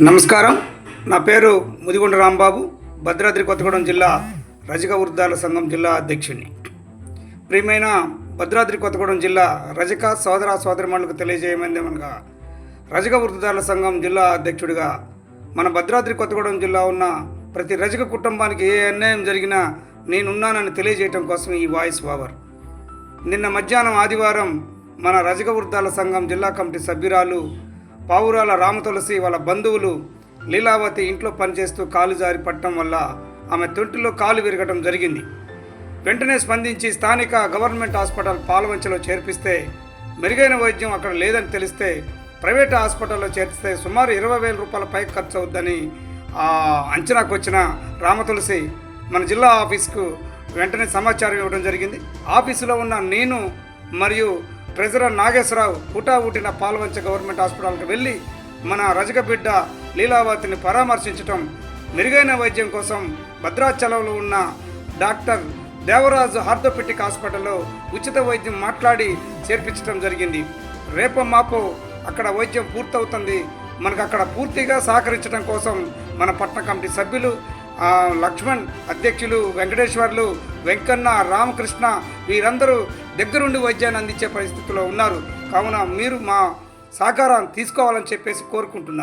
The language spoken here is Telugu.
నమస్కారం. నా పేరు ముదిగొండ రాంబాబు భద్రాద్రి కొత్తగూడెం జిల్లా రజక వృద్ధాల సంఘం జిల్లా అధ్యక్షుడిని ప్రియమైన భద్రాద్రి కొత్తగూడెం జిల్లా రజక సోదర సోదరిమణులకు తెలియజేయమందేమనగా రజక వృద్ధాల సంఘం జిల్లా అధ్యక్షుడిగా మన భద్రాద్రి కొత్తగూడెం జిల్లా ఉన్న ప్రతి రజక కుటుంబానికి ఏ అన్యాయం జరిగినా నేనున్నానని తెలియజేయటం కోసం ఈ వాయిస్ ఓవర్. నిన్న మధ్యాహ్నం ఆదివారం మన రజక వృద్ధాల సంఘం జిల్లా కమిటీ సభ్యురాలు పావురాల రామతులసి వాళ్ళ బంధువులు లీలావతి ఇంట్లో పనిచేస్తూ కాలు జారి పట్టడం వల్ల ఆమె తొంటిలో కాలు విరగటం జరిగింది. వెంటనే స్పందించి స్థానిక గవర్నమెంట్ హాస్పిటల్ పాలవంచలో చేర్పిస్తే మెరుగైన వైద్యం అక్కడ లేదని తెలిస్తే ప్రైవేట్ హాస్పిటల్లో చేర్చితే సుమారు ఇరవై వేల రూపాయల పై ఖర్చు అవుద్దని ఆ అంచనాకు వచ్చిన రామతులసి మన జిల్లా ఆఫీస్కు వెంటనే సమాచారం ఇవ్వడం జరిగింది. ఆఫీసులో ఉన్న నేను మరియు ట్రెజరర్ నాగేశ్వరరావు హుటా ఊటిన పాల్వంచ గవర్నమెంట్ హాస్పిటల్కి వెళ్ళి మన రజక బిడ్డ లీలావతిని పరామర్శించటం మెరుగైన వైద్యం కోసం భద్రాచలంలో ఉన్న డాక్టర్ దేవరాజు ఆర్థోపెటిక్ హాస్పిటల్లో ఉచిత వైద్యం మాట్లాడి చేర్పించడం జరిగింది. రేపో మాపో అక్కడ వైద్యం పూర్తవుతుంది. మనకు అక్కడ పూర్తిగా సహకరించడం కోసం మన పట్టణ కమిటీ సభ్యులు లక్ష్మణ్ అధ్యక్షులు వెంకటేశ్వర్లు వెంకన్న రామకృష్ణ వీరందరూ దగ్గరుండి వైద్యాన్ని అందించే పరిస్థితిలో ఉన్నారు. కావున మీరు మా సహకారం తీసుకోవాలని చెప్పేసి కోరుకుంటున్నాను